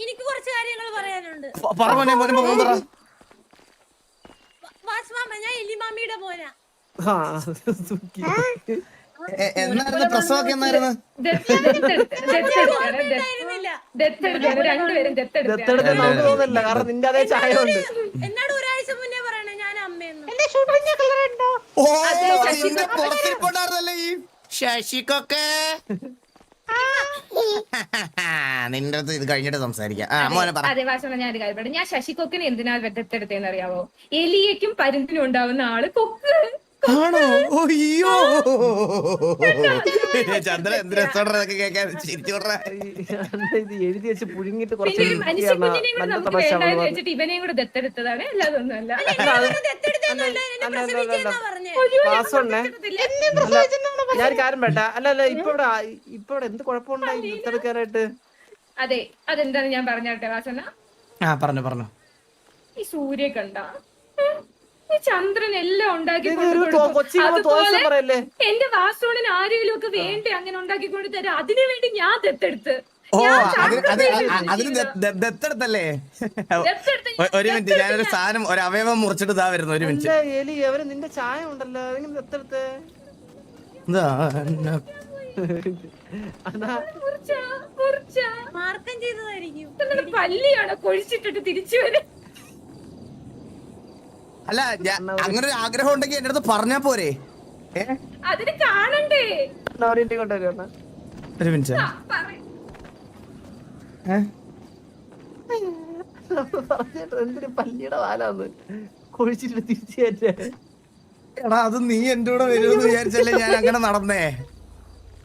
എനിക്ക് കുറച്ച് കാര്യങ്ങൾ പറയാനുണ്ട്. പ- പറ മോനെ മോനെ മോൻ പറ. വാസ്മാമ ഞാൻ എലിമാമിയുടെ മോനാ. എന്നായിരുന്നു പ്രസവൊക്കെ എന്നായിരുന്നു? ദത്തെടുത്ത്. നമുക്ക് തോന്നില്ല കാരണം നിന്റെ അതേ ചായ ഉണ്ട് എന്നോട് ഒരാഴ്ച മുന്നേ പറയണേ? ഞാൻ അമ്മയെന്ന് ഓ നിന്റെ പുറത്തിരിപ്പുണ്ടായിരുന്നല്ലേ ഈ ശശിക്കൊക്കെ? നിന്റെ അടുത്ത് ഇത് കഴിഞ്ഞിട്ട് സംസാരിക്കാം. അതെ വാസന ഞാൻ ഒരു കാര്യം പറയാം ഞാൻ ശശികൊക്കിനെ എന്തിനാ ദത്തെടുത്തേന്ന് അറിയാവോ? എലിയക്കും പരുന്തിനും ഉണ്ടാവുന്ന ആൾ കൊക്ക്. ആണോ? അയ്യോ. ചന്ദ്ര എന്ത് രസോടൊക്കെ കേൾക്കാൻ ചിരിച്ചോട്ടെ. ഇത് എഴുതി വെച്ച് പുഴുങ്ങിട്ട് കുറച്ച് നല്ല തമാശ ഇവനെയും കൂടെ ദത്തെടുത്തതാണ് ഞാൻ കാര്യം വേണ്ട അല്ല അല്ല ഇപ്പൊ ഇവിടെ ഇപ്പൊ ഇവിടെ എന്ത് കുഴപ്പമുണ്ടായി ദത്തെടുക്കാനായിട്ട്? അതെ അതെന്താന്ന് ഞാൻ പറഞ്ഞാട്ടെ വാസന? ആ പറഞ്ഞു പറഞ്ഞു. ഈ സൂര്യ കണ്ട? ചന്ദ്രൻ എല്ലാം ഉണ്ടാക്കി അതുപോലെ പറയല്ലേ? എന്റെ വാസോണിന് ആരെങ്കിലും ഒക്കെ വേണ്ടി അങ്ങനെ ഉണ്ടാക്കി കൊണ്ട് തരാം. അതിനു വേണ്ടി ഞാൻ ദത്തെടുത്ത്. ദത്തെടുത്തല്ലേ? ഒരു മിനിറ്റ് ഞാനൊരു സാധനം ഒരു അവയവം മുറിച്ചിട്ട് ഇതാ വരുന്നു ഒരു മിനിറ്റ്. എലി? അവർ നിന്റെ ചായ ഉണ്ടല്ലോ. അതെങ്ങനെ ദത്തെടുത്ത്. മാർക്കം ചെയ്തതായിരിക്കും. പല്ലിയാണോ? കൊഴിച്ചിട്ടിട്ട് തിരിച്ചു വരും അല്ല അങ്ങനെ ഒരു ആഗ്രഹം ഉണ്ടെങ്കിൽ എന്റെ അടുത്ത് പറഞ്ഞാ പോരെ? അതിന് കാണണ്ടേ? ഒരു മിനിറ്റ്. എന്തൊരു പല്ലിയുടെ വാലാന്ന്. കൊഴിച്ചിട്ട് എടാ അത് നീ എന്റെ കൂടെ വരുമെന്ന് വിചാരിച്ചല്ലേ ഞാൻ അങ്ങനെ നടന്നേ.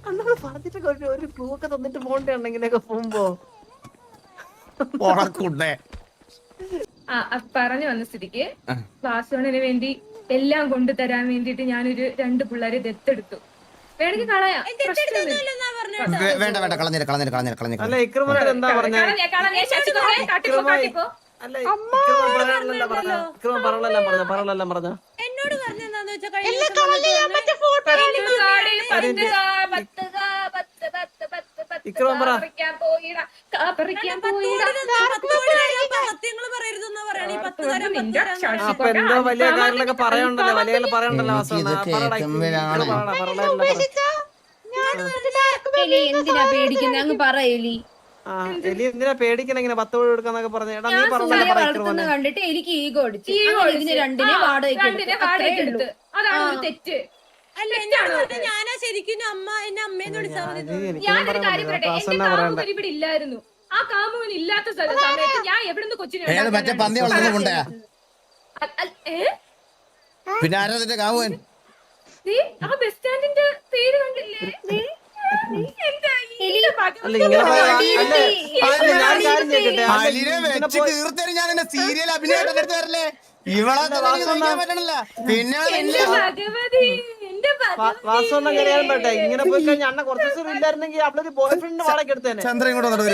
അന്നോട് പറഞ്ഞിട്ടൊക്കെ ഒരു ഒരു ക്ലൂ ഒക്കെ തന്നിട്ട് പോണ്ടേ ഉണ്ടെങ്കിലൊക്കെ പോകുമ്പോ? പറഞ്ഞു വന്ന സ്ഥിതിക്ക്. വാസോണിന് വേണ്ടി എല്ലാം കൊണ്ടു തരാൻ വേണ്ടിയിട്ട് ഞാനൊരു രണ്ട് പിള്ളേരെ ദത്തെടുത്തു. വേണമെങ്കിൽ കളയാം. വേണ്ട വേണ്ട കളഞ്ഞേര് അല്ല ഇക്രമനോട് എന്താ എന്നോട് പറഞ്ഞെന്താന്ന് വെച്ചാ പറ. അപ്പൊ എന്തോ വലിയ കാര്യങ്ങളൊക്കെ പറയണ്ടല്ലോ വലിയ പറയണ്ടല്ലോ. എലി എന്തിനാ പേടിക്കുന്നത് അങ്ങ് പറ എലി. ആ എലി എന്തിനാ പേടിക്കണ ഇങ്ങനെ പത്ത് കോടി കൊടുക്കാന്നൊക്കെ പറഞ്ഞു. എടാ നീ പറഞ്ഞ കണ്ടിട്ട് എനിക്ക് ഈഗോ അടിച്ചു. ഇതിന് രണ്ടിനെ വാടകയ്ക്ക്. അതാണ് ഒരു തെറ്റ്. അല്ല എന്നോട് ഞാനാ ശരിക്കും അമ്മ എന്നെ അമ്മേന്ന് വിളിച്ചാൽ മതി ഞാനൊരു കാര്യം. പറയട്ടെ. എന്റെ കാമുകൻ ഇവിടെ ഇല്ലായിരുന്നു. ആ കാമുകൻ ഇല്ലാത്ത സമയത്ത് ഞാൻ എവിടുന്ന് കൊച്ചിനെ ഏത് മറ്റേ ഉണ്ടാക്കാനാണ്? പന്നി ആരാ നിന്റെ ആ ബസ് സ്റ്റാൻഡിന്റെ പേര് കണ്ടില്ലേ? അല്ല, ഞാൻ തീർത്തരും എന്റെ സീരിയൽ അഭിനയം എടുത്ത് വരല്ലേ? ഇവളെ പറ്റണില്ല. പിന്നെ എന്റെ ഭഗവതി എന്റെ വാ- കരയാൻ പറ്റേ. ഇങ്ങനെ പോയി കഴിഞ്ഞാൽ അണ്ണ കുറച്ച് ദിവസം ഇല്ലായിരുന്നെങ്കിൽ അവളൊരു ബോയ് ഫ്രണ്ട് വാടക എടുത്തേനെ. ചന്ദ്രൻ കൂടെ നടന്നു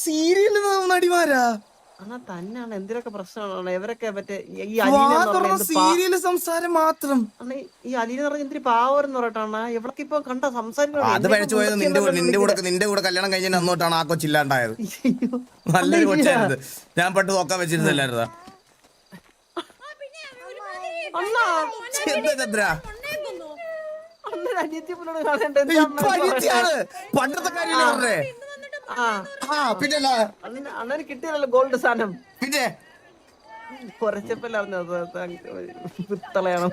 സീരിയൽ നടിമാരാ അണ്ണാ തന്നെയാണ്. എന്തിനൊക്കെ പ്രശ്നമാണ് ഇവരൊക്കെ മറ്റേ ഈ അലീന എന്ത് സംസാരം മാത്രം. ഈ അലീന എന്ന് പറഞ്ഞ എന്തിരി പാവരെന്ന് പറയട്ടാണ് ഇവൾക്ക് ഇപ്പൊ കണ്ട സംസാരിക്കണം അത് പഴിച്ചു പോയത് നിന്റെ കൂടെ- നിന്റെ കൂടെ നിന്റെ കൂടെ കല്യാണം കഴിഞ്ഞ അന്നോട്ടാണ് ആ കൊച്ചില്ലാണ്ടായത്. നല്ലൊരു കൊച്ചായിരുന്നു. ഞാൻ പെട്ട് നോക്കാൻ വെച്ചിരുന്നല്ലായിരുന്നാ അണ്ണാ എന്താ ചന്ദ്ര കൊന്നേക്കുന്നോ? അണ്ണൻ അനിയത്തി പോലോട് കാണേണ്ട എന്താ ഇപ്പൊ അനിയത്തിയാണ്. പണ്ടത്തെ കാര്യമില്ല പറഞ്ഞേ? ആ. പിന്നല്ല. അണ്ണന് അണ്ണന് കിട്ടിയല്ലോ ഗോൾഡ് സാധനം? പിന്നെ? കുറച്ചപ്പല്ല പിത്തളയാണ്?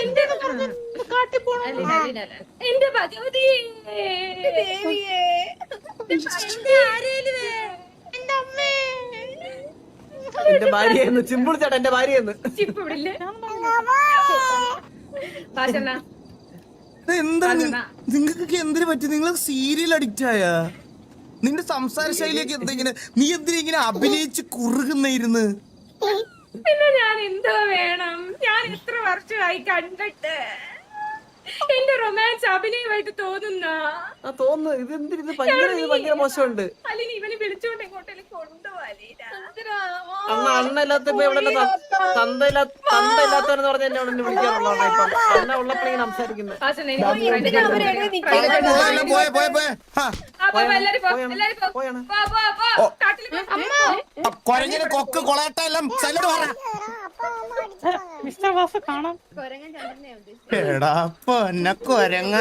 എന്റെ അല്ല. എന്റെ ഭാര്യയെന്ന് ചിമ്പിൾ ചേട്ടാ എന്റെ ഭാര്യയെന്ന്. ചിപ്പ് എന്താ? നിങ്ങൾക്ക് എന്തിനു പറ്റി? നിങ്ങൾ സീരിയൽ അഡിക്റ്റ് ആയ? നിന്റെ സംസാര ശൈലിയൊക്കെ എന്തെങ്കിലും ഇങ്ങനെ നീ എന്തിനാ ഇങ്ങനെ അഭിനയിച്ച് കുറുകുന്നിരുന്ന് പിന്നെ ഞാൻ എന്തോ വേണം? ഞാൻ എത്ര വർഷമായി കണ്ടിട്ട്. എന്റെ റൊമാൻസ് അഭിനയമായിട്ട് തോന്നുന്ന. ആ തോന്നുന്നു. ഇത് എന്തിന്? ഇത് ഭയങ്കര ഇത് ഭയങ്കര മോശമുണ്ട്. അലിനി ഇവനെ വിളിച്ചോണ്ട് അണ്ണ അണ്ണ ഇല്ലാത്തപ്പോ ഇവിടെ പറഞ്ഞ എന്നെ വിളിക്കാറുള്ളതാണ് ഇപ്പം. സംസാരിക്കുന്നത്. പോയല്ലോ, പോയെ പോയെ പോയെ ഹാ. പോയാണ്. പോയാണ്. കൊരങ്ങിന് കൊക്ക് കൊളയട്ട എല്ലാം സൈലന്റ് പറ. മിസ്റ്റർ വാസു കാണാം. എടാ പൊന്ന കൊരങ്ങ.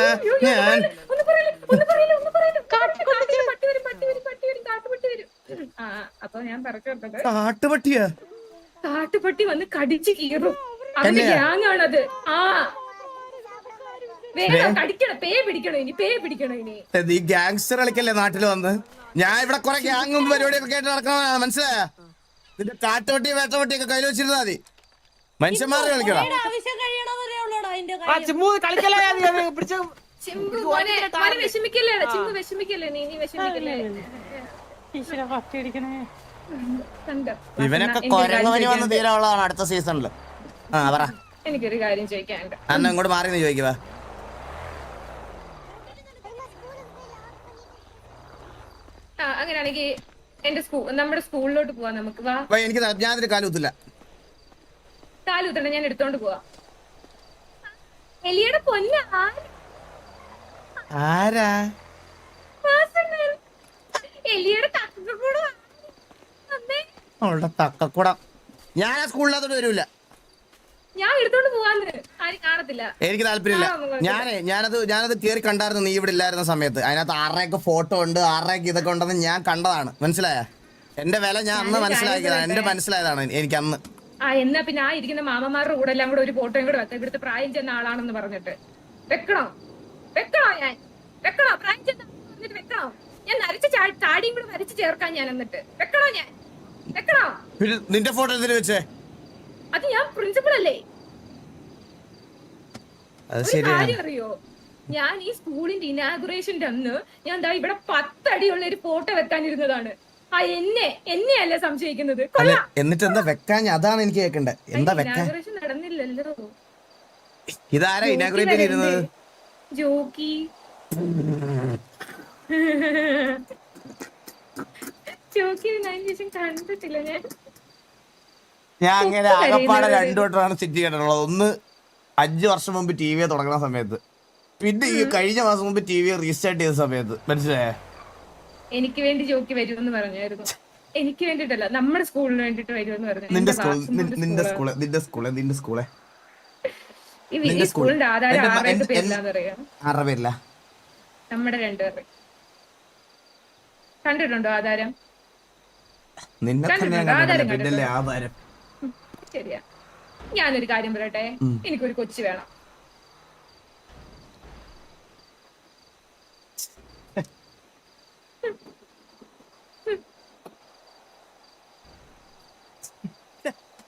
ഞാൻ ഒന്ന് പറയല്ലേ, ഒന്ന് പറയല്ലേ, ഒന്ന് പറയല്ലേ. കാട്ടിൽ കാട്ടിൽ പട്ടി വരും, പട്ടി വരും, പട്ടി വരും, കാട്ടുപട്ടി വരും. ആ, അപ്പൊ ഞാൻ പറഞ്ഞു കാട്ടുപട്ടിയാ? കാട്ടുപട്ടി വന്ന് കടിച്ചു കീറും. അവന്റെ? ഗ്യാങ്ങാണത്. ആ. വേഗം കടിക്കണം. പേ പിടിക്കണം ഇനി പേ പിടിക്കണം ഇനി. ഇത് ഈ ഗാങ്സ്റ്റർ കളിക്കല്ലേ നാട്ടിൽ വന്ന്? ഞാൻ ഇവിടെ കൊറേ ഗ്യാങ്ങും പരിപാടിയൊക്കെ കേട്ട് നടക്കണ മനസ്സിലായ? നിന്റെ കാട്ടുപട്ടി വേട്ടപട്ടിയൊക്കെ കയ്യിൽ വെച്ചിരുന്നാ മതി. മനുഷ്യന്മാരെ കളിക്കടാ? ഇവനൊക്കെ കൊരങ്ങോനി വന്ന്. തീരാനുള്ളതാണ് അടുത്ത സീസണിൽ. ആ പറ. എനിക്കൊരു കാര്യം ചോദിക്കാനുണ്ട്. അന്ന് ഇങ്ങോട്ട് മാറി നീ ചോദിക്കുക ആ അങ്ങനെയാണെങ്കിൽ എന്റെ സ്കൂൾ നമ്മുടെ സ്കൂളിലോട്ട് പോവാ നമുക്ക് വാ. ഞാൻ കാലം ത- ഞാനൊരു കാലുത്തില്ല ഞാൻ എടുത്തോണ്ട് പോവാ. എലിയുടെ പൊന്ന ആരാ? എലിയുടെ തക്കക്കൂടെ അമ്മേ. അവളുടെ തക്കക്കുടം. ഞാൻ ആ വരൂല. ഞാൻ എടുത്തോണ്ട് പോവാന്ന്. ആരും കാണത്തില്ല. എനിക്ക് താല്പര്യമില്ല. ഞാനേ ഞാനത് ഞാനത് കേറി കണ്ടായിരുന്നു നീ ഇവിടെ ഇല്ലായിരുന്ന സമയത്ത്. അതിനകത്ത് ആറേക്ക് ഫോട്ടോ ഉണ്ട് ആറേക്ക് ഇതൊക്കെ ഉണ്ടെന്ന് ഞാൻ കണ്ടതാണ്. മനസ്സിലായ? എന്റെ വില ഞാൻ അന്ന് മനസ്സിലാക്കിയതാണ്. എന്റെ മനസ്സിലായതാണ് എനിക്ക് അന്ന്. ആ എന്നാ പിന്നെ ആ ഇരിക്കുന്ന മാമന്മാരുടെ കൂടെ എല്ലാം കൂടെ ഒരു ഫോട്ടോയും കൂടെ വെക്കാം. ഇവിടുത്തെ പ്രായം ചെന്ന ആളാണെന്ന് പറഞ്ഞിട്ട്. വെക്കണോ? വെക്കണോ ഞാൻ? വെക്കണോ? പ്രായം ചെന്ന പറഞ്ഞിട്ട് വെക്കണോ? ഞാൻ നരച്ച താടിയും കൂടെ നരച്ച് ചേർക്കാൻ ഞാൻ എന്നിട്ട്. വെക്കണോ ഞാൻ? വെക്കണോ? നിന്റെ ഫോട്ടോ എന്തിനു വെച്ചേ? അത് ഞാൻ പ്രിൻസിപ്പൾ അല്ലേ? കാര്യം അറിയോ? ഞാൻ ഈ സ്കൂളിന്റെ ഇനാഗുറേഷന്റെ അന്ന് ഞാൻ എന്താ ഇവിടെ പത്തടിയുള്ള ഒരു ഫോട്ടോ വെക്കാനിരുന്നതാണ്. ആ എന്നെ എന്നെയല്ലേ സംശയിക്കുന്നത്? അല്ല എന്നിട്ട് എന്താ വെക്കാൻ? അതാണ് എനിക്ക് കേക്കണ്ടേ എന്താ വെക്കാൻ? ഇനാഗുറേഷൻ നടന്നില്ലല്ലോ. ഇതാരാ ഇനാഗ്രേറ്റ് ഇരുന്നത്? ജോക്കി. ജോക്കി അതിന് ശേഷം കണ്ടിട്ടില്ല. ഞാൻ ഞാൻ അങ്ങനെ ആകപ്പാടെ രണ്ടു വട്ടമാണ് സിറ്റി കണ്ടിട്ടുള്ളത് ഒന്ന് അഞ്ചു വർഷം മുമ്പ് ടി വി തുടങ്ങുന്ന സമയത്ത്. പിന്നെ ഈ കഴിഞ്ഞ മാസം മുമ്പ് ടി വി റീസ്റ്റാർട്ട് ചെയ്ത സമയത്ത്. മനസ്സിലായേ? എനിക്ക് വേണ്ടി ജോക്കി വരുമെന്ന് പറഞ്ഞായിരുന്നു. എനിക്ക് വേണ്ടിട്ടല്ല നമ്മുടെ സ്കൂളിന് വേണ്ടിട്ട് വരുമെന്ന് പറഞ്ഞു നിന്റെ സ്കൂൾ നിന്റെ സ്കൂൾ. നിന്റെ സ്കൂൾ നിന്റെ സ്കൂളെ. ഈ സ്കൂളിന്റെ ആധാരം എന്റെ- പേരിലാന്ന് അറിയാം? ആരുടെ പേരില്ല നമ്മുടെ രണ്ടുപേർ കണ്ടിട്ടുണ്ടോ ആധാരം? നിന്നെ ആധാരം ശരിയാ. ഞാനൊരു കാര്യം പറയട്ടെ? എനിക്കൊരു കൊച്ചു വേണം.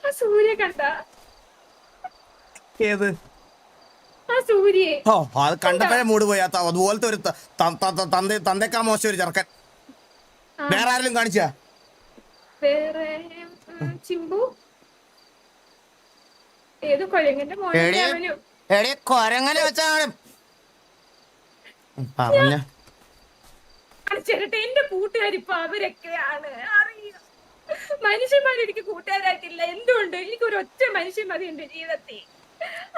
ആ സൂര്യ കണ്ട. ഏത്? ഓ അത് കണ്ടപ്പോഴേ മൂട് പോയി. അതുപോലത്തെ ഒരു തന്തെ തന്തേക്കാ മോശം ഒരു ചെറുക്കൻ. വേറെ ആരെങ്കിലും കാണിച്ചാ? വേറെ ചിമ്പു. ഏത് മോനെ കൊരങ്ങനെ വെച്ചാണ് പറഞ്ഞ. കൂട്ടുകാരിപ്പോ അവരൊക്കെയാണ്. അറിയാം? മനുഷ്യന്മാർ എനിക്ക് കൂട്ടുകാരായിട്ടില്ല. എന്തുകൊണ്ട് എനിക്ക് ഒരു ഒറ്റ മനുഷ്യൻ മതി എന്റെ ജീവിതത്തിൽ.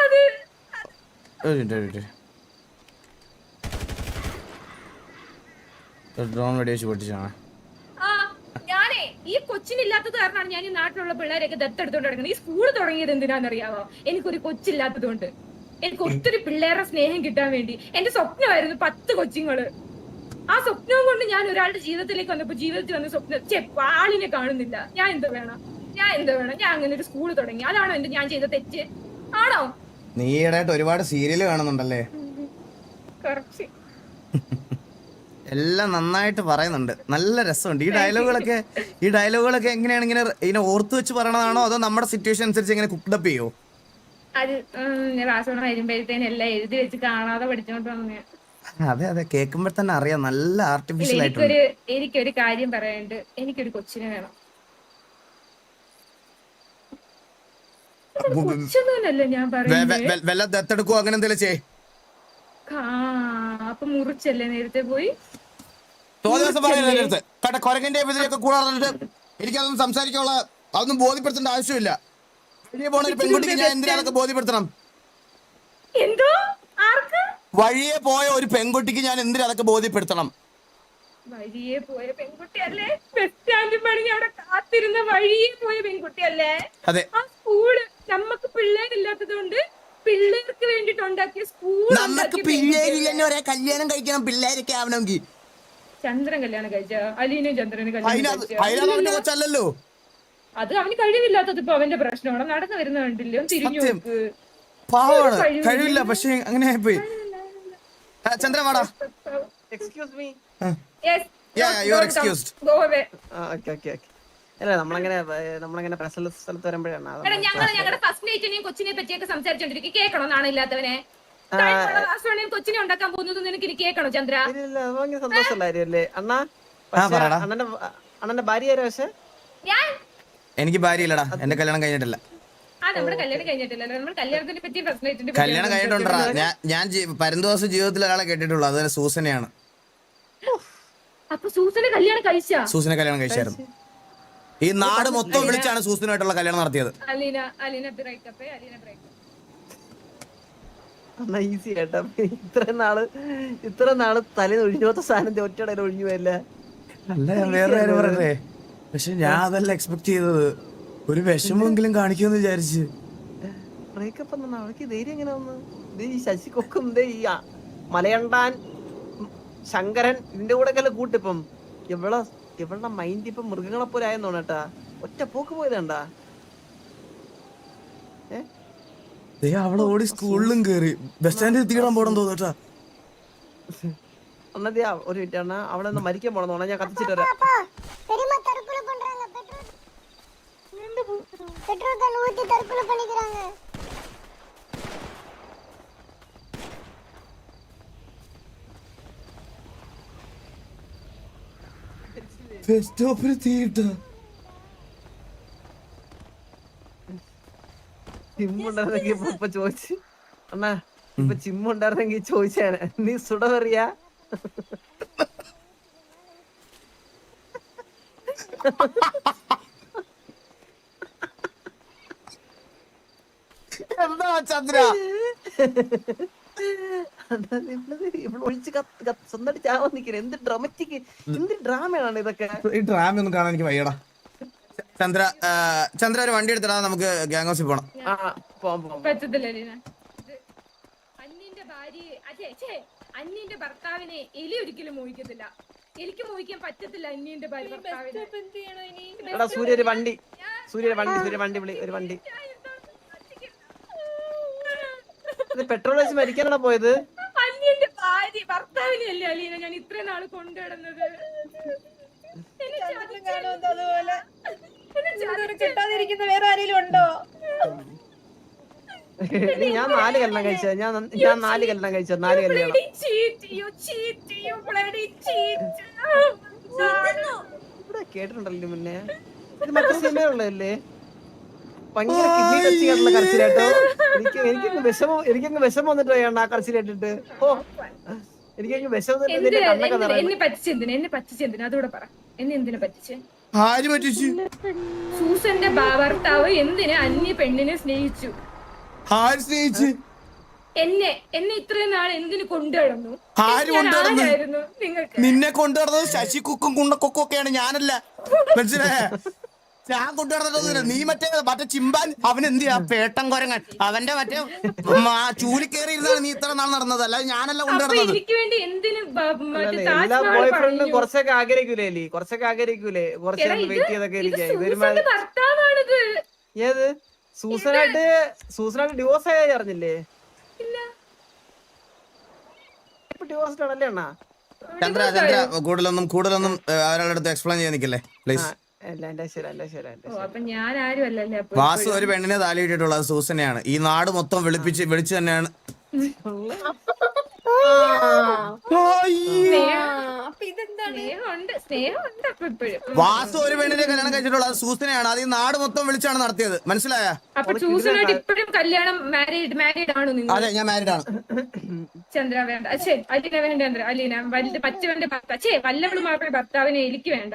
അത് ഒരു മിനിറ്റ് ഒരു മിനിറ്റ്. ഡ്രോൺ പൊട്ടിച്ചാണ് ആ ഞാനേ ഈ കൊച്ചിനില്ലാത്തത് കാരണമാണ് ഞാൻ ഈ നാട്ടിലുള്ള പിള്ളേരെയൊക്കെ ദത്തെടുത്തോണ്ട് നടക്കുന്നത്. ഈ സ്കൂൾ തുടങ്ങിയത് എന്തിനാണെന്നറിയാവോ? എനിക്കൊരു കൊച്ചില്ലാത്തത് കൊണ്ട് എനിക്ക് ഒത്തിരി പിള്ളേരുടെ സ്നേഹം കിട്ടാൻ വേണ്ടി. എന്റെ സ്വപ്നമായിരുന്നു പത്ത് കൊച്ചുങ്ങൾ. ആ സ്വപ്നവും കൊണ്ട് ഞാൻ ഒരാളുടെ ജീവിതത്തിലേക്ക് വന്നപ്പോ ജീവിതത്തിൽ വന്ന സ്വപ്നം ആളിനെ കാണുന്നില്ല. ഞാൻ എന്ത് വേണം? ഞാൻ എന്ത് വേണം? ഞാൻ അങ്ങനെ ഒരു സ്കൂൾ തുടങ്ങി. അതാണോ എന്റെ ഞാൻ ചെയ്ത തെറ്റ്? ആണോ? നീ ഈയിടെയായിട്ട് ഒരുപാട് സീരിയൽ കാണുന്നുണ്ടല്ലേ? എല്ലാം നന്നായിട്ട് പറയുന്നുണ്ട്. നല്ല രസമുണ്ട്. ഈ ഡയലോഗുകളൊക്കെ ഈ ഡയലോഗുകളൊക്കെ എങ്ങനെയാണ് ഇങ്ങനെ ഇങ്ങനെ ഓർത്ത് വെച്ച് പറയണതാണോ? അതോ നമ്മുടെ സിറ്റുവേഷൻ അനുസരിച്ച് എങ്ങനെ കുക്ക്ഡപ്പ് ചെയ്യോ? അത് ഞാൻ വരുമ്പോഴത്തേനും എല്ലാം എഴുതി വെച്ച് കാണാതെ പഠിച്ചോണ്ട് വന്നേ അതെ അതെ. കേൾക്കുമ്പോൾ തന്നെ അറിയാം. നല്ല ആർട്ടിഫിഷ്യൽ ആയിട്ടുണ്ട് എനിക്കൊരു എനിക്കൊരു കാര്യം പറയാനുണ്ട്. എനിക്കൊരു കൊച്ചിനെ വേണം. കൊച്ചൊന്നുമല്ലല്ലോ ഞാൻ വെ- പറയുന്നത് വെ- വെ- വല്ല ദത്തെടുക്കോ അങ്ങനെ എന്തെങ്കിലും ചെയ് ആ മുറിച്ചല്ലേ നേരത്തെ പോയി? തോന്നിയ ദിവസം അടുത്ത്. കൊരങ്ങന്റെ എനിക്കതൊന്നും സംസാരിക്കാനുള്ള അതൊന്നും ബോധ്യപ്പെടുത്തേണ്ട ആവശ്യമില്ല. പോണ ഒരു പെൺകുട്ടിക്ക് ഞാൻ എന്തിനാണൊക്കെ ബോധ്യപ്പെടുത്തണം? എന്തോ? ആർക്ക്? വഴിയെ പോയ ഒരു പെൺകുട്ടിക്ക് ഞാൻ എന്തിനാ അതൊക്കെ ബോധ്യപ്പെടുത്തണം? വഴിയെ പോയ പെൺകുട്ടിയല്ലേ? ബസ് സ്റ്റാൻഡിൽ പണിഞ്ഞ് അവിടെ കാത്തിരുന്ന വഴിയെ പോയ പെൺകുട്ടിയല്ലേ? അതെ. ആ സ്കൂൾ നമുക്ക് പിള്ളേരില്ലാത്തത് കൊണ്ട് പിള്ളേർക്ക് വേണ്ടിട്ട് ഉണ്ടാക്കിയ സ്കൂൾ നമുക്ക് പിള്ളേരില്ലെന്ന് പറയാ കല്യാണം കഴിക്കണം പിള്ളേരൊക്കെ ആവണമെങ്കിൽ ചന്ദ്രൻ കല്യാണം കഴിച്ച അലീനും ചന്ദ്രനും കല്യാണം അത് അവന് കഴിവില്ലാത്തത് ഇപ്പൊ അവന്റെ പ്രശ്നമാണ്. നടന്നു വരുന്ന കണ്ടില്ലേ? തിരിഞ്ഞു കഴിവില്ല. പക്ഷെ അങ്ങനെ പോയി ചന്ദ്ര വാടാ. Excuse me Yes, Yeah, don't- yeah, you are okay okay excused. Go away. Okay അല്ല നമ്മളങ്ങനെ നമ്മളങ്ങനെ പ്രശ്ന സ്ഥലത്ത് വരുമ്പോഴാണ്. ഞങ്ങൾ ഞങ്ങളുടെ ഫസ്റ്റ് നൈറ്റിനെയും കൊച്ചിനെ പറ്റിയൊക്കെ സംസാരിച്ചോണ്ടിരിക്കും. കേൾക്കണോ നാണില്ലാത്തവനെ? കൊച്ചിനെ ഉണ്ടാക്കാൻ പോകുന്നത് നിനക്ക് ഇനി കേൾക്കണോ ചന്ദ്ര സന്തോഷമുള്ള കാര്യമല്ലേ? അണ്ണാ. അണ്ണന്റെ അണ്ണന്റെ ഭാര്യ ആരാ പക്ഷെ? ഞാൻ? എനിക്ക് ഭാര്യയില്ലടാ. എന്റെ കല്യാണം കഴിഞ്ഞിട്ടില്ല. നമ്മുടെ കല്യാണം കഴിഞ്ഞിട്ടില്ലല്ലോ. നമ്മൾ കല്യാണത്തിനെ പറ്റി കല്യാണം കഴിഞ്ഞിട്ടുണ്ടാ ഞാൻ ഞാൻ പരന്തോസ് ജീവിതത്തിൽ ഒരാളെ കേട്ടിട്ടുള്ളൂ. അത് സൂസനെയാണ്. അപ്പൊ സൂസനെ കല്യാണം കഴിച്ചാ? സൂസനെ കല്യാണം കഴിച്ചായിരുന്നു. ഈ നാട് മൊത്തം വിളിച്ചാണ് സൂസനുമായിട്ടുള്ള കല്യാണം നടത്തിയത്. Aleena Aleena breakup Aleena breakup. Easy ഇത്ര നാൾ ഇത്ര നാൾ തലേന്ന് ഒഴിഞ്ഞോത്ത സാധനം ഒറ്റയുടെ ഒഴിഞ്ഞു പോയല്ലേ? അല്ല വേറെ പക്ഷെ ഞാൻ അതല്ല എക്സ്പെക്ട് ചെയ്തത്. ഒരു വിഷമെങ്കിലും കാണിക്കുമെന്ന് വിചാരിച്ച്. ബ്രേക്കപ്പ് എന്നാ അവൾക്ക് ധൈര്യം എങ്ങനെ വന്നു? ഇത് ഈ ശശികൊക്കും ദേ ഈ ആ- മലയണ്ടാൻ ശങ്കരൻ ഇതിന്റെ കൂടെ ഒക്കെ കൂട്ടിപ്പം. ഇവളെ ഇവളുടെ മൈൻഡ് ഇപ്പം മൃഗങ്ങളെ പോലെ ആയെന്ന് തോന്നട്ടാ ഒറ്റ പോക്ക് പോയതണ്ടാ? ദേ അവൾ ഓടി സ്കൂളിലും കേറി. ബസ് സ്റ്റാൻഡിൽ എത്തിക്കണം പോകണം തോന്നട്ടാ അന്നതേ ഒരു മിനിറ്റ് അണ്ണാ അവിടെ നിന്ന് മരിക്കാൻ പോണെന്ന് തോന്നാ ഞാൻ കത്തിച്ചിട്ട് വരാം. பெட்ரோல் கன் ஊத்தி தற்கொலை பண்ணிக்கிறாங்க ബസ് സ്റ്റോപ്പിൽ തീയിട്ടാ ചിമ്മുണ്ടായിരുന്നെങ്കിൽ ഇപ്പൊ ഇപ്പൊ ചോദിച്ചു അണ്ണാ ഇപ്പൊ ചിമ്മുണ്ടായിരുന്നെങ്കിൽ ചോദിച്ചാണ് നീ സുടവറിയാ ചാവാൻ ചന്ദ്ര എന്ത് ഡ്രമറ്റിക് എന്ത് ഡ്രാമയാണ് ഇതൊക്കെ? ഈ ഡ്രാമ ഒന്നും കാണാൻ എനിക്ക് വയ്യടാ. ചന്ദ്ര ചന്ദ്ര ഒരു വണ്ടി എടുത്തിടാ. നമുക്ക് ഗാങ് ഹൗസിൽ പോണം. ഇത് ഭാര്യ അച്ഛേ ഛേ അന്യന്റെ ഭർത്താവിനെ എലി ഒരിക്കലും മോഹിക്കത്തില്ല. എനിക്ക് മോഹിക്കാൻ പറ്റത്തില്ല അന്നിന്റെ ഭാര്യ ഭർത്താവിനെ. എന്ത് സൂര്യ ഒരു വണ്ടി. സൂര്യ വണ്ടി സൂര്യ വണ്ടി വിളി ഒരു വണ്ടി ഇത് പെട്രോൾ വെച്ച് മരിക്കാനാണോ പോയത്? അന്യന്റെ ഭാര്യ ഭർത്താവിനെയല്ലേ അലീന? ഞാൻ ഇത്രയും നാൾ കൊണ്ടുവിടുന്നത് കിട്ടാതിരിക്കുന്ന വേറെ ആരെങ്കിലും ഉണ്ടോ? ഞാൻ നാല് കല്യാണം കഴിച്ച ഞാൻ ഞാൻ നാല് കല്യാണം കഴിച്ച നാല് കല്യാണം. ഇവിടെ കേട്ടിട്ടുണ്ടല്ലോ മുന്നേ ഇത് മറ്റേ സിനിമയുള്ളതല്ലേ ഭയങ്കര കിഡ്നി ടച്ച് ചെയ്യാനുള്ള കരച്ചിലാട്ടോ. എനിക്ക് എനിക്കങ്ങ് വിഷമം എനിക്കങ്ങ് വിഷമം വന്നിട്ട് ആ കരച്ചിൽ കേട്ടിട്ട് ഓ എനിക്കങ്ങ് വിഷമം കണ്ണൊക്കെ? എന്നെ പറ്റിച്ചെന്തിനാ എന്നെ പറ്റിച്ചെന്തിനാ അതോടെ പറ. എന്നെ എന്തിനാ പറ്റിച്ചേ? ആര് പറ്റിച്ചു? സൂസന്റെ ഭർത്താവ് എന്തിനാ അന്യ പെണ്ണിനെ സ്നേഹിച്ചു? ആര് സ്നേഹിച്ച്? എന്നെ എന്നെ ഇത്രയും നാൾ എന്തിനു കൊണ്ടുനടന്നു ആര് കൊണ്ടുനടന്നു? നിങ്ങൾക്ക്? നിന്നെ കൊണ്ടുവരുന്നത് ശശി കുക്കും കുണ്ടക്കൊക്കെയാണ് ഒക്കെയാണ് ഞാനല്ല. മനസ്സിലായ? ഞാൻ കൊണ്ടുവരുന്നത് നീ മറ്റേ മറ്റേ ചിമ്പാൻ അവൻ എന്തിയാ ചെയ്യാ? പേട്ടം കൊരങ്ങൻ. അവന്റെ മറ്റേ ചൂലി കയറി ഇരുന്നാണ് നീ ഇത്ര നാൾ നടന്നത്. അല്ലാതെ ഞാനല്ല കൊണ്ടുവരുന്നത് എനിക്ക് വേണ്ടി എന്തിനു ബ- മറ്റേ അല്ലല്ല, എല്ലാ താജ്മഹൽ ബോയ് ഫ്രണ്ടും പറഞ്ഞു? കുറച്ചൊക്കെ ആഗ്രഹിക്കൂലേ എലി കുറച്ചൊക്കെ ആഗ്രഹിക്കൂലേ? കുറച്ച് എടാ, ഇത് വെയിറ്റ് ചെയ്തൊക്കെ ഇത് ഇരിക്കാം ഭർത്താവാണിത്. ഏത്? സൂസനായിട്ട് സൂസനായിട്ട് ഡിവോഴ്സ് ആയി അറിഞ്ഞില്ലേ? ഇല്ല. ഇപ്പൊ ഡിവോഴ്സ്ഡ് ആണല്ലേ അണ്ണാ? ചന്ദ്ര ചന്ദ്ര കൂടുതലൊന്നും കൂടുതലൊന്നും ഏഹ്, അവരുടെ അടുത്ത് എക്സ്പ്ലെയിൻ ചെയ്യാൻ നിൽക്കല്ലേ? പ്ലീസ് അല്ല എന്റെ ശരി അല്ല ശരി ഓ അപ്പൊ ഞാൻ ആരും അല്ലല്ലേ അപ്പൊ വാസു ഒരു പെണ്ണിനെ താലി ഇട്ടിട്ടുള്ളത് സൂസനെയാണ്. ഈ നാട് മൊത്തം വിളിപ്പിച്ച് വിളിച്ചു തന്നെയാണ് വാസു ഒരു പെണ്ണിനെ കല്യാണം കഴിച്ചിട്ടുള്ള. അത് സൂസനെയാണ്. അത് ഈ നാട് മൊത്തം വിളിച്ചാണ് നടത്തിയത്. മനസ്സിലായ? അപ്പൊ ചൂസനായിട്ട് ഇപ്പോഴും കല്യാണം മാരീഡ് മാരീഡ് ആണോ നിങ്ങൾ അതെ ഞാൻ മാരീഡ് ആണ്. ചന്ദ്ര വേണ്ട. അച്ഛേ അലീന വേണ്ട ചന്ദ്ര. അലീന വലുത് പച്ചവന്റെ ഭർത്താവ്. അച്ഛേ വല്ലവളും മാത്രമേ ഭർത്താവിനെ എലിക്ക് വേണ്ട.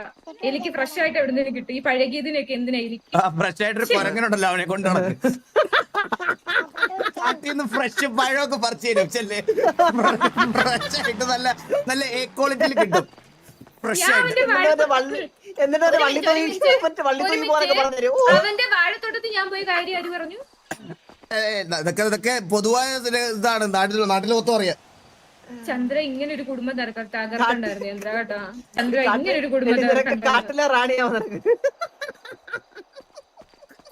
എലിക്ക് ഫ്രഷ് ആയിട്ട് എവിടെ നിന്ന് കിട്ടും. ഈ പഴകിയതിനൊക്കെ എന്തിനാ എലിക്ക്? ഫ്രഷ് ആയിട്ടൊരു കുരങ്ങനുണ്ടല്ലോ അവനെ കൊണ്ട് നടക്ക്. ഫ്രഷ് പഴമൊക്കെ പറിച്ചു തരും ചെല്ലേ? ഫ്രഷ് ആയിട്ട് നല്ല നല്ല എ ക്വാളിറ്റിയിൽ കിട്ടും. ഫ്രഷ് ആയിട്ട്. അവന്റെ വാഴ- എന്നിട്ട് ഒരു മറ്റേ പോലൊക്കെ പറഞ്ഞു അവന്റെ വാഴത്തോട്ടത്തിൽ ഞാൻ പോയി കാര്യം പറഞ്ഞു? ഇതൊക്കെ ഇതൊക്കെ പൊതുവായ ഇതാണ്. നാട്ടിൽ നാട്ടിൽ മൊത്തം അറിയാം. ചന്ദ്ര ഇങ്ങനെ ഒരു കുടുംബം തകർ- തകർക്കണ്ടായിരുന്നു ചന്ദ്ര കേട്ടോ. ചന്ദ്ര ഇങ്ങനെ ഒരു കുടുംബം തകർക്കണ്ടായിരുന്നു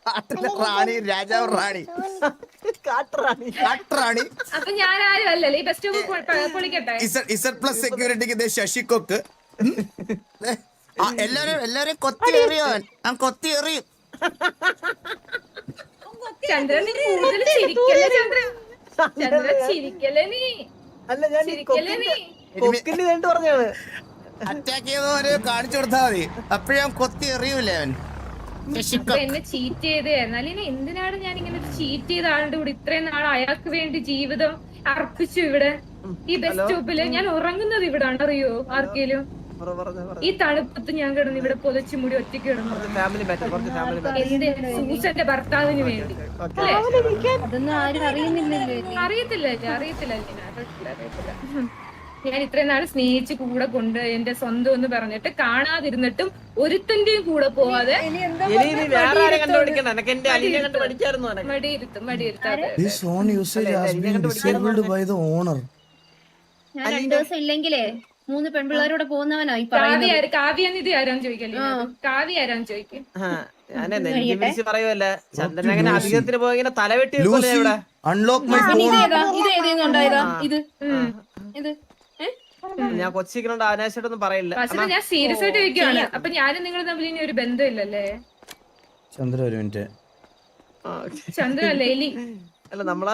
കാട്ടിലെ റാണി രാജാവ് റാണി. കാട്ടറാണി. അപ്പൊ ഞാൻ ആരും അല്ലല്ലേ ഈ ബെസ്റ്റ് പൊളിക്കട്ടെ. ഇസഡ് പ്ലസ് സെക്യൂരിറ്റിക്ക് ശശി കൊക്ക് ആ, എല്ലാരും എല്ലാരും കൊത്തി എറിയോ ഞാൻ കൊത്തി എറിയും. ചന്ദ്രൻ നീ കൂടുതൽ ചിരിക്കല്ലേ ചന്ദ്രൻ. ചന്ദ്ര ചിരിക്കല്ലേ നീ? അല്ല ഞാൻ ചിരിക്കല്ലേ നീ? പറഞ്ഞാണ്. അറ്റാക്ക് ചെയ്തവര് കാണിച്ചു കൊടുത്താ മതി. അപ്പോഴും ഞാൻ കൊത്തി എറിയൂലേ അവൻ. അപ്പൊ എന്നെ ചീറ്റ് ചെയ്തായിരുന്നു ഇനി എന്തിനാണ് ഞാൻ ഇങ്ങനെ ചീറ്റ് ചെയ്ത ആളുടെ കൂടെ ഇത്രയും നാൾ അയാൾക്ക് വേണ്ടി ജീവിതം അർപ്പിച്ചു ഇവിടെ? ഈ ബസ് സ്റ്റോപ്പിൽ ഞാൻ ഉറങ്ങുന്നത് ഇവിടെ അറിയോ? ആർക്കേലും? ഈ തണുപ്പത്ത് ഞാൻ കിടന്ന് ഇവിടെ പൊതച്ചു മുടി ഒറ്റയ്ക്ക് കിടന്നു ഫാമിലി മാറ്റർ കുറച്ച് ഫാമിലി മാറ്റർ സൂസന്റെ ഭർത്താവിന് വേണ്ടി. അറിയത്തില്ല അറിയത്തില്ല അറിയത്തില്ല. ഞാൻ ഇത്രയും നാൾ സ്നേഹിച്ച് കൂടെ കൊണ്ട് എന്റെ സ്വന്തം എന്ന് പറഞ്ഞിട്ട് കാണാതിരുന്നിട്ടും ഒരുത്തന്റെയും കൂടെ പോവാതെ മടിയിരുത്തും. മടിയിരുത്താതെ. ഞാൻ രണ്ടു ദിവസം ഇല്ലെങ്കിലേ മൂന്ന് പെൺപിള്ളേരോടെ പോകുന്നവനാ ഈ കാവ്യ പറയുന്നത് ആര്? കാവ്യാനിധി ആരാന്ന് ചോദിക്കല്ലേ കാവ്യ ആരാന്ന് ചോദിക്കും. ഇതേതാ ഇത് ഇത്? ഞാൻ കൊച്ചിക്കണോണ്ട് അനാശായിട്ടൊന്നും പറയില്ല. ഞാൻ സീരിയസ് ആയിട്ട് ചോദിക്കുകയാണ് അപ്പൊ ഞാനും നിങ്ങൾ തമ്മിൽ ഇനി ഒരു ബന്ധമില്ലല്ലേ? ചന്ദ്ര ഒരു മിനിറ്റ്. എലി. അല്ല നമ്മളെ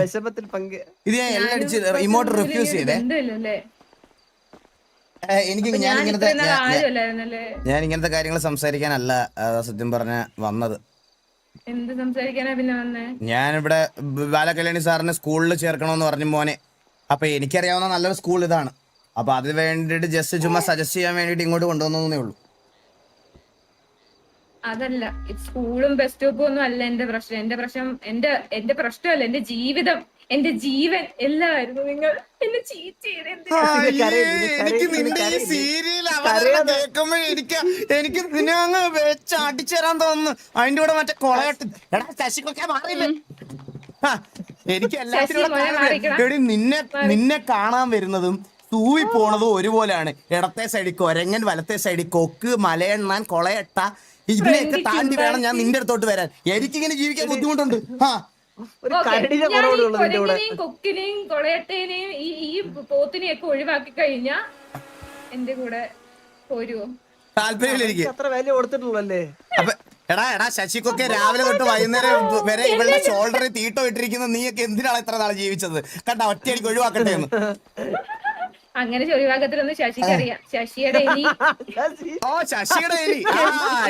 വിശപ്പത്തിൽ പങ്ക് ഇത് ഞാൻ എല്ലാം അടിച്ച് ഇമോട്ട് റിഫ്യൂസ് ചെയ്തേ. ബന്ധമില്ലല്ലേ? എനിക്ക് ഞാൻ ഇങ്ങനത്തെ ഞാൻ- ഇങ്ങനത്തെ കാര്യങ്ങൾ സംസാരിക്കാനല്ല സത്യം പറഞ്ഞ വന്നത്. എന്ത് സംസാരിക്കാനാ പിന്നെ വന്നേ? ഞാനിവിടെ ബാലകല്യാണി സാറിനെ സ്കൂളിൽ ചേർക്കണമെന്ന് പറഞ്ഞു മോനെ. അപ്പൊ എനിക്കറിയാവുന്ന നല്ലൊരു സ്കൂൾ ഇതാണ്. അപ്പൊ അതിന് വേണ്ടിട്ട് ജസ്റ്റ് ചുമ്മാ സജസ്റ്റ് ചെയ്യാൻ വേണ്ടിട്ട് ഇങ്ങോട്ട് കൊണ്ടുവന്നേ ഉള്ളൂ. അതല്ല സ്കൂളും ബസ് സ്റ്റോപ്പും ഒന്നും അല്ല എന്റെ പ്രശ്നം. എന്റെ പ്രശ്നം എന്റെ എന്റെ പ്രശ്നമല്ല എന്റെ ജീവിതം എന്റെ ജീവൻ എല്ലായിരുന്നു നിങ്ങൾ എന്നെ ചീറ്റ് എനിക്ക് എനിക്ക് എനിക്ക് നിന്നെ അങ്ങ് വെച്ച് അടിച്ചേരാൻ തോന്നുന്നു. അതിന്റെ കൂടെ മറ്റേ കൊളയട്ട് എടാ ശശിക്കൊക്കെ മാറിയില്ലേ? എനിക്ക് എല്ലാത്തിനും നിന്നെ നിന്നെ കാണാൻ വരുന്നതും തൂവി പോണതും ഒരുപോലെയാണ്. ഇടത്തെ സൈഡിൽ കൊരങ്ങൻ വലത്തെ സൈഡിൽ കൊക്ക് മലയെണ്ണാൻ കൊളയട്ട ഇതിനെയൊക്കെ താണ്ടി വേണം ഞാൻ നിന്റെ അടുത്തോട്ട് വരാൻ. എനിക്കിങ്ങനെ ജീവിക്കാൻ ബുദ്ധിമുട്ടുണ്ട്. ആ കൊരങ്ങിനെയും കൊക്കിനെയും കൊളയട്ടേനെയും ഈ ഈ പോത്തിനെയും ഒക്കെ ഒഴിവാക്കി കഴിഞ്ഞാ എന്റെ കൂടെ പോരുവോ? താല്പര്യമില്ല എനിക്ക്. അത്ര വില കൊടുത്തിട്ടുള്ളല്ലേ അപ്പൊ എടാ എടാ ശശിക്കൊക്കെ രാവിലെ തൊട്ട് വൈകുന്നേരം വരെ ഇവളുടെ ഷോൾഡറിൽ തീട്ടോ ഇട്ടിരിക്കുന്ന. നീയൊക്കെ എന്തിനാണ് ഇത്ര നാൾ ജീവിച്ചത്? കണ്ട ഒറ്റയടിക്ക് ഒഴിവാക്കട്ടെ എന്ന് അങ്ങനെ ഒഴിവാക്കത്തിലൊന്നും ശശിക്ക് അറിയാം ശശിയുടെ ഇനി ഓ ശശിയുടെ എലി. ആ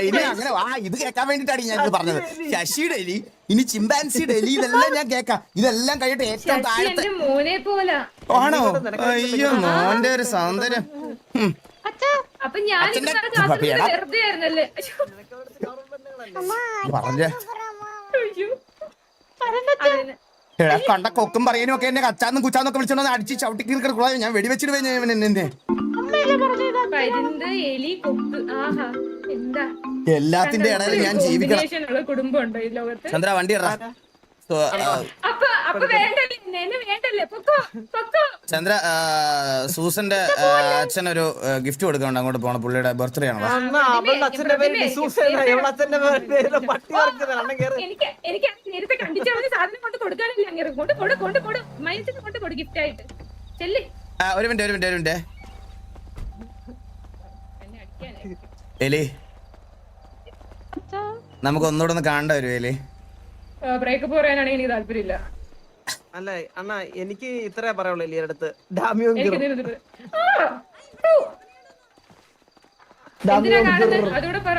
ഇനി അങ്ങനെ ആ ഇത് കേൾക്കാൻ വേണ്ടിട്ടാണ് ഞാൻ ഇത് പറഞ്ഞത്. ശശിയുടെ എലി. ഇനി ചിമ്പാൻസിയുടെ എലി ഇതെല്ലാം ഞാൻ കേൾക്കാം. ഇതെല്ലാം കഴിയട്ടെ ഏറ്റവും താഴെ താഴത്തെ മോനെ പോലെ. ആണോ? അയ്യോ മോന്റെ ഒരു സൗന്ദര്യം. അപ്പൊ ഞാൻ വെറുതെ ആയിരുന്നല്ലേ? അയ്യോ. പറഞ്ഞ. അയ്യോ. അതിന് എടാ കണ്ട കൊക്കും പറയാനും ഒക്കെ എന്നെ കച്ചാന്നും കുച്ചാന്നൊക്കെ വിളിച്ചോണ്ട് അടിച്ച് ചവിട്ടി കിടക്കുക ഞാൻ വെടിവെച്ചിട്ട് എന്നെ എല്ലാത്തിന്റെ ഇടയിൽ ഞാൻ ജീവിക്കണം. കോമ്പിനേഷൻ കുടുംബം ഉണ്ടോ ഈ ലോകത്ത്? ചന്ദ്ര വണ്ടി ഇടാ സോ, അപ്പൊ അപ്പൊ വേണ്ടല്ലേ? വേണ്ടല്ലേ? പൊക്കോ പൊക്കോ. ചന്ദ്ര സൂസന്റെ അച്ഛൻ അച്ഛനൊരു ഗിഫ്റ്റ് കൊടുക്കുന്നുണ്ട് അങ്ങോട്ട് പോണ. പുള്ളിയുടെ ബർത്ത്ഡേ ആണ്. എനിക്ക് എനിക്ക് സാധനം കൊണ്ട് കൊടുക്കാനില്ല അങ്ങനെ കൊണ്ട് കൊടു കൊണ്ട് കൊടു. മൈൻസിന് കൊണ്ട് കൊടു ഗിഫ്റ്റ് ആയിട്ട്. ചെല്ല്. ഒരു മിനിറ്റ് ഒരു മിനിറ്റ് ഒരു മിനിറ്റ്. എലി. നമുക്ക് ഒന്നുകൂടെ ഒന്ന് കാണണ്ട വരും എലി? ബ്രേക്കപ്പ് പറയാനാണെങ്കിൽ എനിക്ക് താല്പര്യമില്ല. അല്ല അണ്ണ എനിക്ക് ഇത്രേ പറയുള്ളൂ എലിയുടെ അടുത്ത്. ഡാമിയോ എനിക്ക് കീറും. ഇതിനകത്ത് ആ, ഇടൂ. എന്തിനാ കാണുന്നത്? അതോടെ പറ.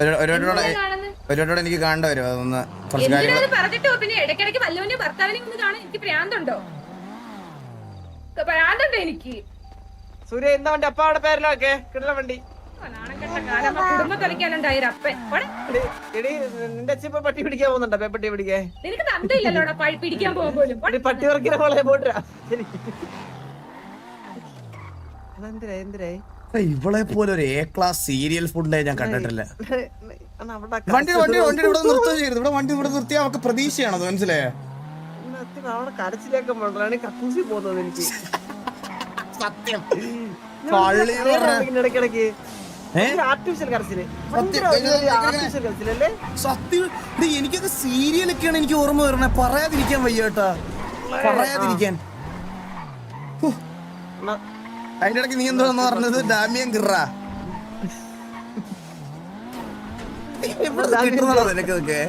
ഒരു- ഒരുവട്ടോടെ എന്തിനാ കാണുന്നത്? ഒരുവട്ടോടെ എനിക്ക് കാണേണ്ട വരും അതൊന്ന് കുറച്ച് കാര്യങ്ങൾ. പറഞ്ഞിട്ടോ പിന്നെ ഇടയ്ക്കിടയ്ക്ക് വല്ലവന്റെ ഭർത്താവിനെ ഒന്ന് കാണാൻ എനിക്ക് പ്രാന്തുണ്ടോ? പ്രാന്തുണ്ടോ എനിക്ക്? സൂര്യ എന്താ വണ്ടി അപ്പാടെ പേരിലൊക്കെ കിടല വണ്ടി. പട്ടി പിടിക്കാൻ പോകുന്നുണ്ടോ? പട്ടി പിടിക്കാൻ? നിനക്ക് പിടിക്കാൻ പട്ടി പോലെ പോട്ടാ. എന്തിനായി ഇവളെ പോലെ ഒരു എ ക്ലാസ് സീരിയൽ ഫുഡേ ഞാൻ കണ്ടിട്ടില്ല. വണ്ടി വണ്ടി വണ്ടി ഇവിടെ നിർത്തുക ചെയ്യരുത് ഇവിടെ വണ്ടി ഇവിടെ നിർത്തിയാൽ അവർക്ക് പ്രതീക്ഷയാണത് മനസ്സിലായോ? ഇന്ന് അവിടെ കരച്ചിലേക്ക് പോകുന്നത് എനിക്ക്. സത്യം. ഇടയ്ക്കിടയ്ക്ക്. സത്യം. എനിക്കൊക്കെ സീരിയലൊക്കെയാണ് എനിക്ക് ഓർമ്മ വരണേ പറയാതിരിക്കാൻ വയ്യ കേട്ടാ. പറയാതിരിക്കാൻ. അതിന്റെ ഇടയ്ക്ക് നീ എന്താണെന്ന് പറഞ്ഞത്? ഡാമിയൻ ഗിറ കിട്ടുന്നതല്ലേ ഇതൊക്കെ